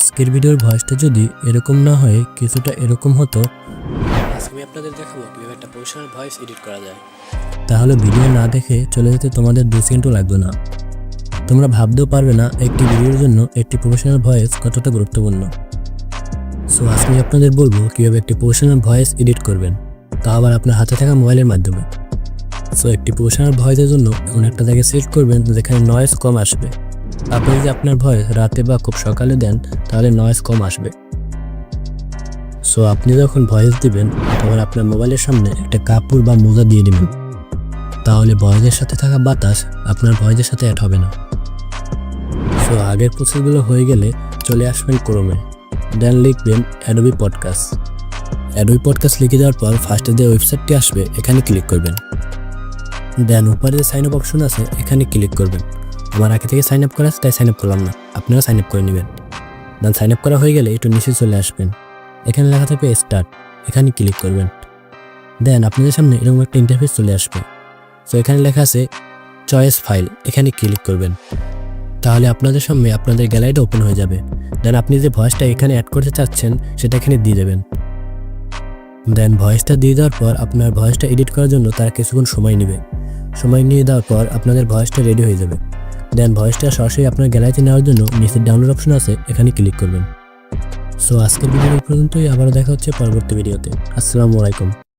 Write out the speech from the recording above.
আজকের ভিডিওর ভয়েসটা যদি এরকম না হয়ে কিছুটা এরকম হতো। আজকে আমি আপনাদের দেখাবো কীভাবে একটা প্রফেশনাল ভয়েস এডিট করা যায়। তাহলে ভিডিও না দেখে চলে যেতে তোমাদের দু সেকেন্ডও লাগবে না। তোমরা ভাবতেও পারবে না একটি ভিডিওর জন্য একটি প্রফেশনাল ভয়েস কতটা গুরুত্বপূর্ণ। সো আজকে আমি আপনাদের বলব কীভাবে একটি প্রফেশনাল ভয়েস এডিট করবেন। তা আবার আপনার হাতে থাকা মোবাইলের মাধ্যমে। সো একটি প্রফেশনাল ভয়েসের জন্য এমন একটা জায়গায় সেট করবেন যেখানে নয়েজ কম আসবে। আপনি যদি আপনার ভয়েস রাতে বা খুব সকালে দেন, তাহলে নয়েজ কম আসবে। সো আপনি যখন ভয়েস দিবেন, তখন আপনার মোবাইলের সামনে একটা কাপড় বা মোজা দিয়ে দিবেন। তাহলে ভয়েসের সাথে থাকা বাতাস আপনার ভয়েসের সাথে অ্যাড হবে না। সো আগের প্রসেসগুলো হয়ে গেলে চলে আসবেন ক্রোমে দেন লিখবেন অ্যাডোবি পডকাস্ট অ্যাডোবি পডকাস্ট লিখে দেওয়ার পর ফার্স্টে যে ওয়েবসাইটটি আসবে, এখানে ক্লিক করবেন। দেন উপরে যে সাইন আপ অপশন আছে, এখানে ক্লিক করবেন। আমার আগে থেকে সাইন আপ করা আছে, তাই সাইন আপ করলাম না। আপনারা সাইন আপ করে নেবেন। দেন সাইন আপ করা হয়ে গেলে একটু নিচে চলে আসবেন। এখানে লেখা থাকবে স্টার্ট এখানে ক্লিক করবেন। দেন আপনাদের সামনে এরকম একটা ইন্টারফেস চলে আসবে। তো এখানে লেখা আছে চয়েস ফাইল এখানে ক্লিক করবেন। তাহলে আপনাদের সামনে আপনাদের গ্যালারিটা ওপেন হয়ে যাবে। দেন আপনি যে ভয়েসটা এখানে অ্যাড করতে চাচ্ছেন, সেটা এখানে দিয়ে দেবেন। দেন ভয়েসটা দিয়ে দেওয়ার পর আপনার ভয়েসটা এডিট করার জন্য তারা কিছুক্ষণ সময় নেবে। সময় নিয়ে দেওয়ার পর আপনাদের ভয়েসটা রেডি হয়ে যাবে। দেন ভয়েসটা সরাসরি আপনার গ্যালারিতে নেওয়ার জন্য নিচের ডাউনলোড অপশন আছে, এখানে ক্লিক করবেন। সো আজকের ভিডিও পর্যন্তই, আবারও দেখা হচ্ছে পরবর্তী ভিডিওতে আসসালামু আলাইকুম।